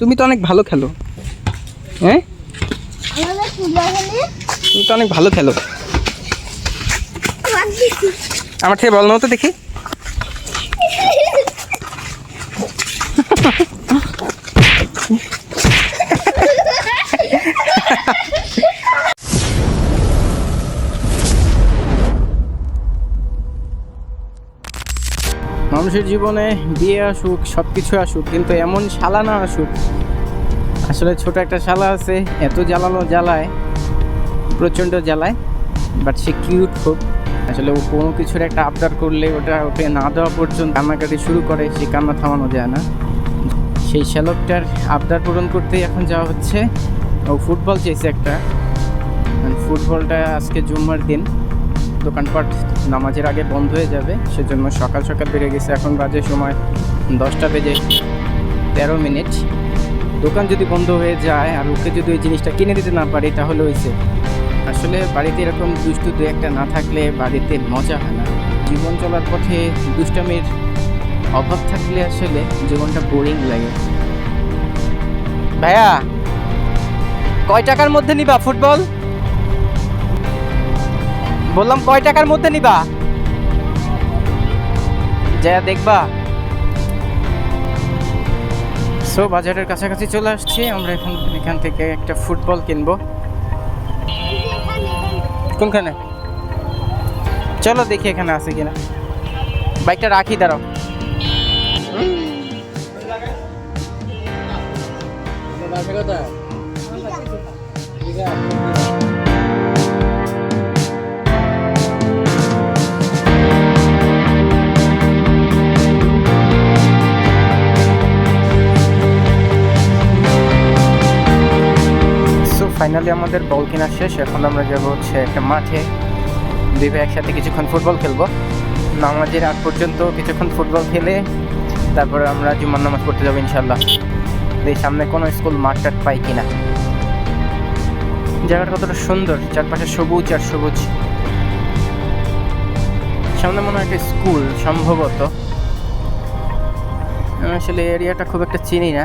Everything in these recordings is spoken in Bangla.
তুমি তো অনেক ভালো খেলো। হ্যাঁ তুমি তো অনেক ভালো খেলো। আমার থেকে বল না তো দেখি। মানুষের জীবনে বিয়ে আসুক সব কিছু আসুক, কিন্তু এমন শালা না আসুক। আসলে ছোট একটা শালা আছে, এত জ্বালানো জ্বালায়, প্রচণ্ড জ্বালায় বাট সে কিউট খুব। আসলে ও কোনো কিছুর একটা আবদার করলে ওটা ওকে না দেওয়া পর্যন্ত কান্নাকাটি শুরু করে, সে কান্না থামানো যায় না। সেই শ্যালকটার আবদার পূরণ করতেই এখন যাওয়া হচ্ছে। ও ফুটবল চেয়েছে একটা। ফুটবলটা আজকে জুম্মার দিন। দোকানপাট নামাজের আগে বন্ধ হয়ে যাবে, সেজন্য সকাল সকাল বেড়ে গেছে। এখন বাজে সময় দশটা বেজে তেরো মিনিট। দোকান যদি বন্ধ হয়ে যায় আর ওকে যদি ওই জিনিসটা কিনে দিতে না পারি, তাহলে হয়েছে আসলে বাড়িতে এরকম দুষ্টু দু একটা না থাকলে বাড়িতে মজা হয় না। জীবন চলার পথে দুষ্টামির অভাব থাকলে আসলে জীবনটা বোরিং লাগে। ভাইয়া, কয় টাকার মধ্যে নিবা ফুটবল? বললাম কয় টাকার মধ্যে নিবা? যা দেখবা। সো বাজারের কাছাকাছি চলে আসছি। আমরা এখন এখান থেকে একটা ফুটবল কিনবো। কোনখানে? চলো দেখি এখানে আছে কিনা। বাইকটা রাখি, দাঁড়াও। সো ফাইনালি আমাদের বল কেনা শেষ, এখন আমরা যাব হচ্ছে একটা মাঠে। দুই ভাই একসাথে কিছুক্ষণ ফুটবল খেলব। নামাজের আগ পর্যন্ত কিছুক্ষণ ফুটবল খেলে তারপরে আমরা জুম্মার নামাজ পড়তে যাব ইনশাল্লাহ এই সামনে কোনো স্কুল মাঠ টাট পাই কিনা। জায়গাটা কতটা সুন্দর, চারপাশে সবুজ আর সবুজ। সামনে মনে হয় একটা স্কুল সম্ভবত। আসলে এরিয়াটা খুব একটা চিনি না।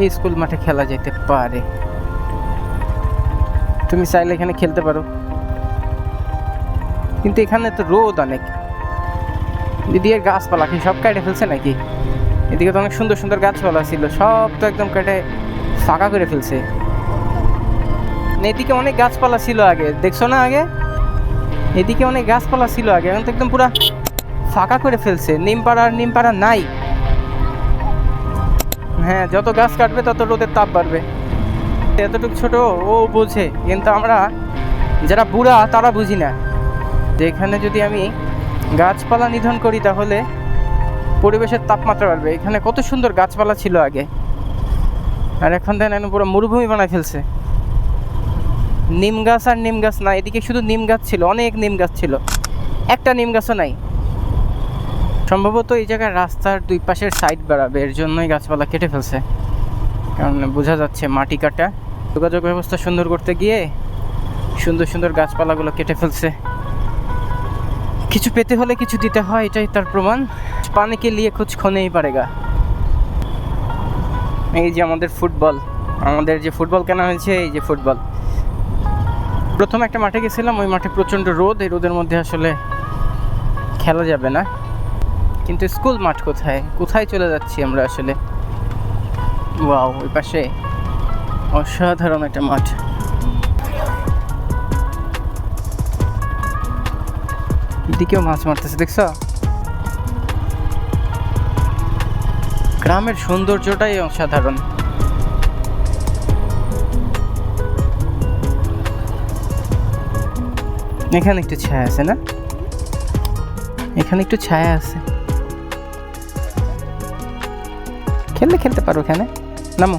এই স্কুল মাঠে খেলা যেতে পারে। তুমি চাইলে এখানে খেলতে পারো। কিন্তু এখানে তো রোদ অনেক। দিদি এর গাছপালা কি সব কেটে ফেলছে নাকি? এদিকে তো অনেক সুন্দর সুন্দর গাছপালা ছিল, সব তো একদম কেটে ফাঁকা করে ফেলছে। এদিকে অনেক গাছপালা ছিল আগে, দেখছ না আগে? এদিকে অনেক গাছপালা ছিল আগে, এখন তো একদম পুরা ফাঁকা করে ফেলছে নিমপাড়া আর নিমপাড়া নাই। হ্যাঁ যত গাছ কাটবে তত রোদের তাপ বাড়বে। এতটুকু ছোট, ও বোঝে। কিন্তু আমরা যারা বুড়া, তারা বুঝি না। যে এখানে যদি আমি গাছপালা নিধন করি তাহলে পরিবেশের তাপমাত্রা বাড়বে। এখানে কত সুন্দর গাছপালা ছিল আগে। আর এখন দেন এখন পুরো মরুভূমি বানায় ফেলছে। নিম গাছ আর নিম গাছ না, এদিকে শুধু নিম গাছ ছিল, অনেক নিম গাছ ছিল। একটা নিম গাছও নাই। সম্ভবত এই জায়গায় রাস্তার দুই পাশের সাইড বাড়াবে, এর জন্যই গাছপালা কেটে ফেলছে। কারণ বোঝা যাচ্ছে মাটি কাটা। যোগাযোগ ব্যবস্থা সুন্দর করতে গিয়ে সুন্দর সুন্দর গাছপালাগুলো কেটে ফেলছে। কিছু পেতে হলে কিছু দিতে হয়, এটাই তার প্রমাণ। পানিকে লিয়ে খোঁজ খনেই পারেগা এই যে আমাদের ফুটবল, আমাদের যে ফুটবল কেনা হয়েছে, এই যে ফুটবল। প্রথম একটা মাঠে গেছিলাম, ওই মাঠে প্রচণ্ড রোদ, এই রোদের মধ্যে আসলে খেলা যাবে না। কিন্তু স্কুল মাঠ কোথায়? কোথায় চলে যাচ্ছি আমরা আসলে? ওয়াও, ওই পাশে। অসাধারণ একটা মাঠ। এদিকেও মাছ মারতেছে, দেখছ? গ্রামের সৌন্দর্যটাই অসাধারণ। এখানে একটু ছায়া আছে না? এখানে একটু ছায়া আছে। খেললে খেলতে পারো এখানে। নামো।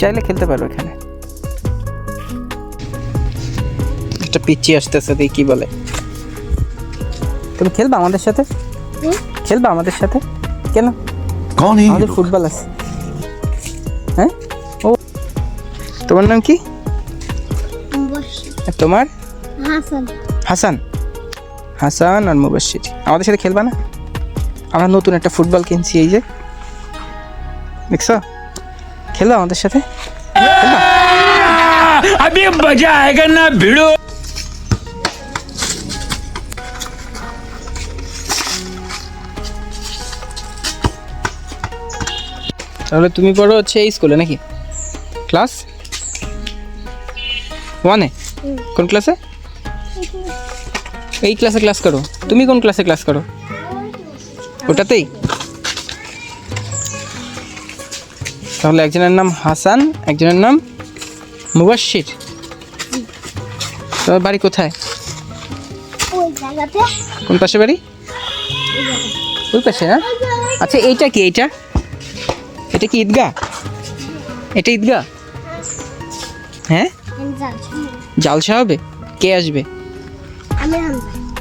চাইলে খেলতে পারো এখানে। একটা পিচি আসতেছে দেখি কি বলে। তুমি খেলবা আমাদের সাথে? খেলবা আমাদের সাথে? কেন? কোন আমাদের ফুটবল আছে। হ্যাঁ? ও। তোমার নাম কি? তোমার? হাসান। হাসান। হাসান আর মুবাশির আমাদের সাথে খেলবা না? আমরা নতুন একটা ফুটবল কিনছি এই যে। দেখছ? খেলো আমাদের সাথে अभी मजा आएगा ना भिड़ो তাহলে তুমি পড়ো হচ্ছে এই স্কুলে নাকি ক্লাস ওয়ানে কোন ক্লাসে এই ক্লাসে ক্লাস করো তুমি কোন ক্লাসে ক্লাস করো ওটাতেই তাহলে একজনের নাম হাসান একজনের নাম মুবাশির তোমার বাড়ি কোথায়? কোন পাশে বাড়ি? ওই পাশে না আচ্ছা এইটা কি এইটা? এটা কি ঈদগাহ? এটা ঈদগাহ? হ্যাঁ? জালসা হবে? কে আসবে?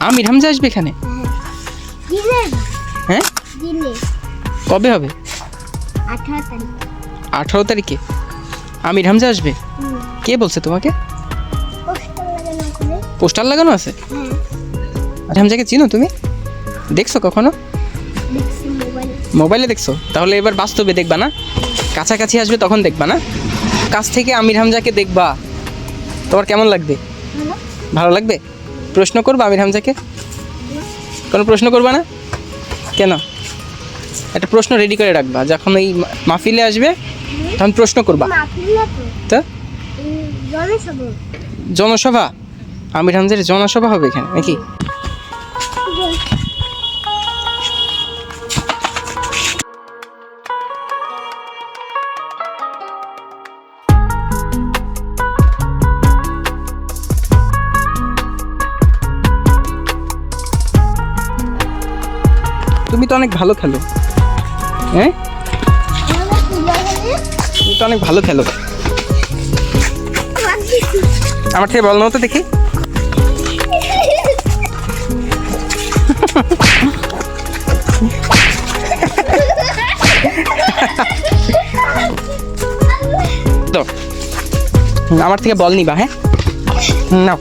আমির হামজা আসবে এখানে? হ্যাঁ? কবে হবে? আঠারো তারিখ। আঠারো তারিখে? আমির হামজা আসবে? কে বলছে তোমাকে? পোস্টার লাগানো আছে। আর হামজাকে চিনো তুমি? দেখছ কখনো? মোবাইলে। দেখছ? তাহলে এবার বাস্তবে দেখবা না? কাছাকাছি আসবে তখন দেখবা না? কাছ থেকে আমির হামজাকে দেখবা। তোমার কেমন লাগবে? ভালো? লাগবে? প্রশ্ন করবা আমির হামজাকে? কোনো প্রশ্ন করবা না? কেন? একটা প্রশ্ন রেডি করে রাখবা। যখন এই মাহফিলে আসবে তখন প্রশ্ন করবা। তো? জনসভা। আমির হামজার জনসভা হবে এখানে নাকি? তুমি তো অনেক ভালো খেলো। হ্যাঁ? অনেক ভালো খেলো। আমার থেকে বল তো দেখি। তো, আমার থেকে বল নিবা হ্যাঁ? নাও।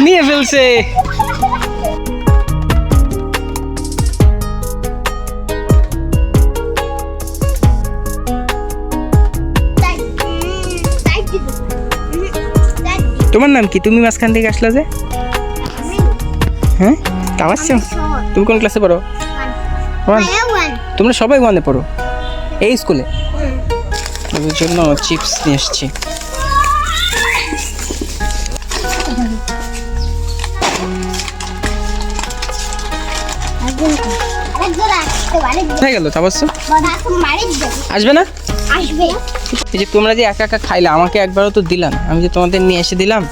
নিয়ে ফেলছে। তোমার নাম কি? তুমি মাঝখান থেকে আসলা যে? হ্যাঁ? কামাচ্ছ তুমি কোন ক্লাসে পড়ো? ওয়ান ওয়ান তোমরা সবাই ওয়ানে পড়ো? এই স্কুলে ওদের জন্য চিপস নিয়ে এসছি। কোথায় গেল আসবে না? আসবে। এই যে তোমরা যে একা একা খাইলে, আমাকে একবারও তো দিলাম আমি যে তোমাদের নিয়ে এসে দিলাম,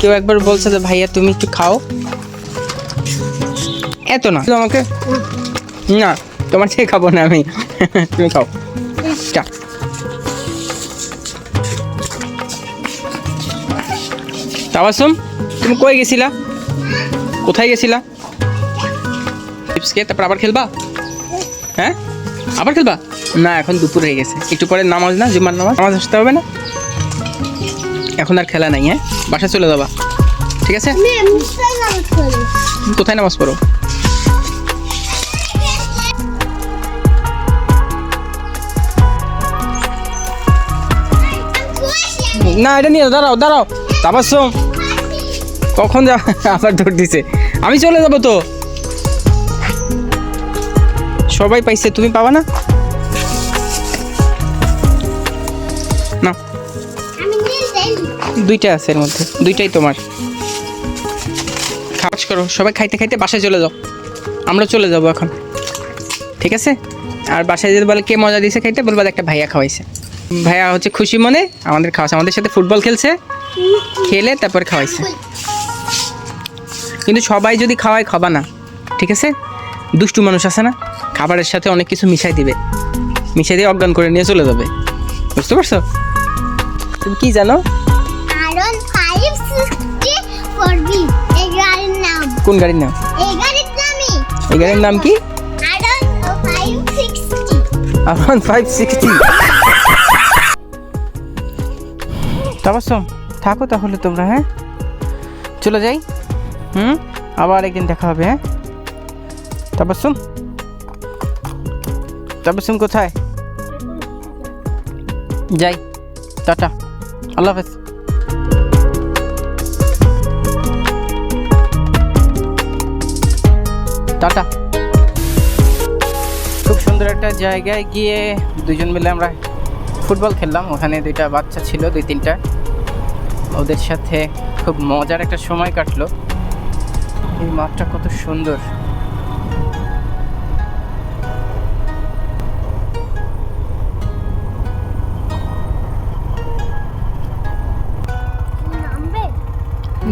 কেউ একবার বলছে যে, ভাইয়া, তুমি একটু খাও। এত না। আমাকে? না, তোমার থেকে খাব না আমি। তুমি খাও। তাবাসুম, তুমি কই গেছিলা? কোথায় গেছিলা? চিপস খেয়ে তারপর আবার খেলবা? হ্যাঁ? আবার খেলবা? না এখন দুপুর হয়ে গেছে। একটু পরে নামাজ না জুমার নামাজ নামাজ আসতে হবে না? এখন আর খেলা নাই হ্যাঁ? বাসা চলে যাবা ঠিক আছে? কোথায় নামাজ পড়ো? না এটা নিয়ে দাঁড়াও দাঁড়াও। তাবাসুম কখন যা আবার দৌড় দিছে। আমি চলে যাব তো। সবাই পাইছে তুমি পাবা না? না দুইটা আছে এর মধ্যে। দুইটাই তোমার। খাওয়াজ করো। সবাই খাইতে খাইতে বাসায় চলে যাও। আমরা চলে যাব এখন। ঠিক আছে? আর বাসায় যদি বলে কে মজা দিয়েছে খাইতে বলব একটা ভাইয়া খাওয়াইছে। ভাইয়া হচ্ছে খুশি মনে আমাদের খাওয়াছে। আমাদের সাথে ফুটবল খেলছে। খেলে তারপর খাওয়াইছে। কিন্তু সবাই যদি খাওয়ায় খাবা না। ঠিক আছে? দুষ্টু মানুষ আছে না? খাবারের সাথে অনেক কিছু মিশাই দিবে। মিশাই দিয়ে অজ্ঞান করে নিয়ে চলে যাবে। বুঝতে পারছ? তুমি কি জানো? আরন ফাইভ সিক্সটি ফোর বি এই গাড়ির নাম। কোন গাড়ির নাম? এই গাড়ির নামই। এই গাড়ির নাম কি? R one five sixty. R one five sixty. Tabassum থাকো তাহলে তোমরা হ্যাঁ? চলে যাই। হুম? আবার একদিন দেখা হবে হ্যাঁ? তাবাসম? তাবসুম কোথায়? যাই টাটা। আল্লাহ হাফেজ। টাটা। খুব সুন্দর একটা জায়গায় গিয়ে দুজন মিলে আমরা ফুটবল খেললাম। ওখানে দুইটা বাচ্চা ছিল, দুই তিনটা। ওদের সাথে খুব মজার একটা সময় কাটলো। এই মাঠটা কত সুন্দর।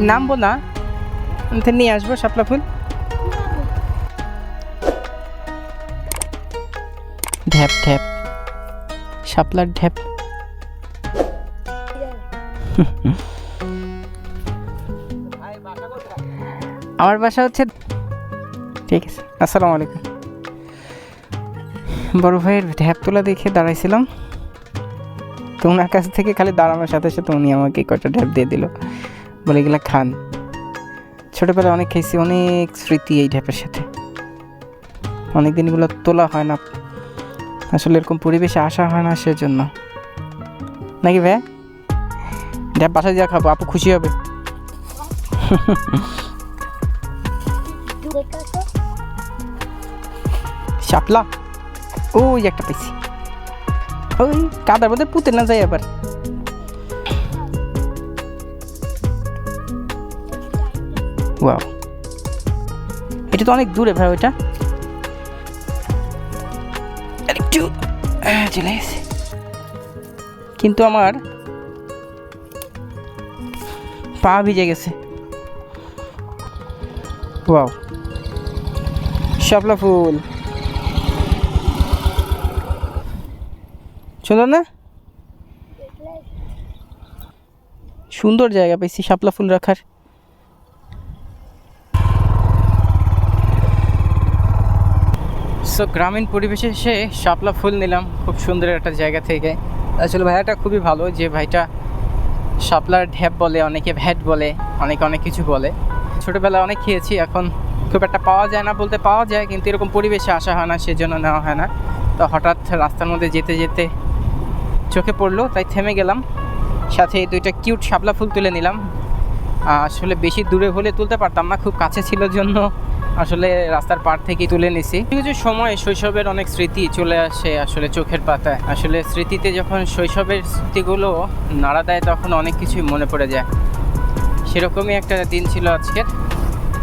নামবো না। নিয়ে আসব শাপলা ফুল। ঢ্যাপ ঢ্যাপ। শাপলার ঢ্যাপ। আমার বাসা হচ্ছে ঠিক আছে, আসসালামু আলাইকুম। বড় ভাইয়ের ঢ্যাপ তোলা দেখে দাঁড়াইছিলাম। তো ওনার কাছ থেকে খালি দাঁড়ানোর সাথে সাথে উনি আমাকে কটা ঢ্যাপ দিয়ে দিল। বলে এগুলা খান। ছোটোবেলায় অনেক খেয়েছি, অনেক স্মৃতি এই ঢ্যাপের সাথে। অনেক দিনগুলো তোলা হয় না। আসলে এরকম পরিবেশে আসা হয় না সেজন্য। নাকি ভাই ঢ্যাপ বাসায় যা খাব, আপু খুশি হবে। শাপলা। ওই একটা পেয়েছি ওই কাদার মধ্যে পুঁতে না যায় আবার। ওয়াও এটা তো অনেক দূরে ভাই ওইটা। চলে গেছে। কিন্তু আমার পা ভিজে গেছে। ওয়াও শাপলা ফুল। সুন্দর না? সুন্দর জায়গা পেয়েছি, শাপলা ফুল রাখার। সো গ্রামীণ পরিবেশে সে শাপলা ফুল নিলাম, খুব সুন্দর একটা জায়গা থেকে। আসলে ভাইয়াটা খুবই ভালো, যে ভাইটা শাপলার ঢ্যাপ বলে, অনেকে ভ্যাট বলে, অনেকে অনেক কিছু বলে। ছোটোবেলায় অনেক খেয়েছি, এখন খুব একটা পাওয়া যায় না বলতে পাওয়া যায়, কিন্তু এরকম পরিবেশে আসা হয় না, সেজন্য নেওয়া হয় না। তো হঠাৎ রাস্তার মধ্যে যেতে যেতে চোখে পড়ল, তাই থেমে গেলাম। সাথে দুইটা কিউট শাপলা ফুল তুলে নিলাম। আসলে বেশি দূরে হলে তুলতে পারতাম না, খুব কাছে ছিল জন্য। আসলে রাস্তার পার থেকেই তুলে নিছি। কিছু সময় শৈশবের অনেক স্মৃতি চলে আসে আসলে চোখের পাতায়। আসলে স্মৃতিতে যখন শৈশবের স্মৃতিগুলো নাড়া দেয়, তখন অনেক কিছুই মনে পড়ে যায়। সেরকমই একটা দিন ছিল আজকের।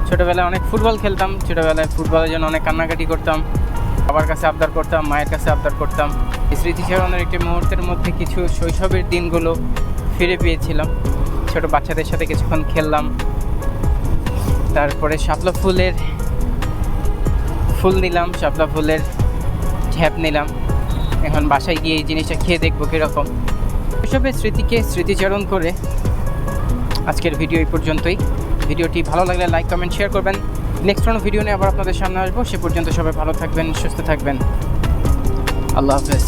ছোটোবেলায় অনেক ফুটবল খেলতাম, ছোটোবেলায় ফুটবলের জন্য অনেক কান্নাকাটি করতাম। বাবার কাছে আবদার করতাম, মায়ের কাছে আবদার করতাম। স্মৃতিচারণের একটি মুহূর্তের মধ্যে কিছু শৈশবের দিনগুলো ফিরে পেয়েছিলাম। ছোট বাচ্চাদের সাথে কিছুক্ষণ খেললাম। তারপরে শাপলা ফুলের ফুল নিলাম, শাপলা ফুলের ঝ্যাপ নিলাম। এখন বাসায় গিয়ে এই জিনিসটা খেয়ে দেখব কীরকম। শৈশবের স্মৃতিকে স্মৃতিচারণ করে আজকের ভিডিও এই পর্যন্তই। ভিডিওটি ভালো লাগলে লাইক, কমেন্ট, শেয়ার করবেন। নেক্সট কোনো ভিডিও নিয়ে আবার আপনাদের সামনে আসব। সে পর্যন্ত সবাই ভালো থাকবেন, সুস্থ থাকবেন। আল্লাহ হাফেজ।